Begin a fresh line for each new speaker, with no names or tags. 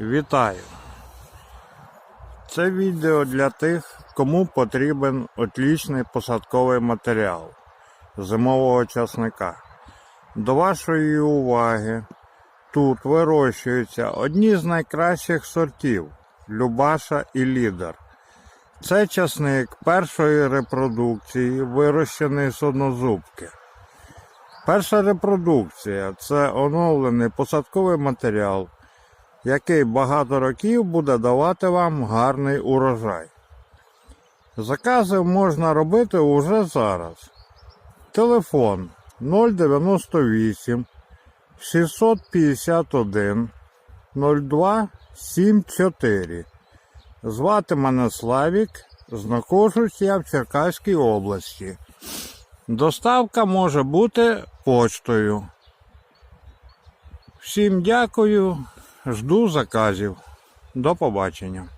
Вітаю! Це відео для тих, кому потрібен отлічний посадковий матеріал зимового часника. До вашої уваги тут вирощуються одні з найкращих сортів Любаша і Лідер. Це часник першої репродукції, вирощений з однозубки. Перша репродукція це оновлений посадковий матеріал, який багато років буде давати вам гарний урожай. Закази можна робити уже зараз. Телефон 098 651 02 74. Звати мене Славік, знаходжусь я в Черкаській області. Доставка може бути почтою. Всім дякую, жду заказів. До побачення.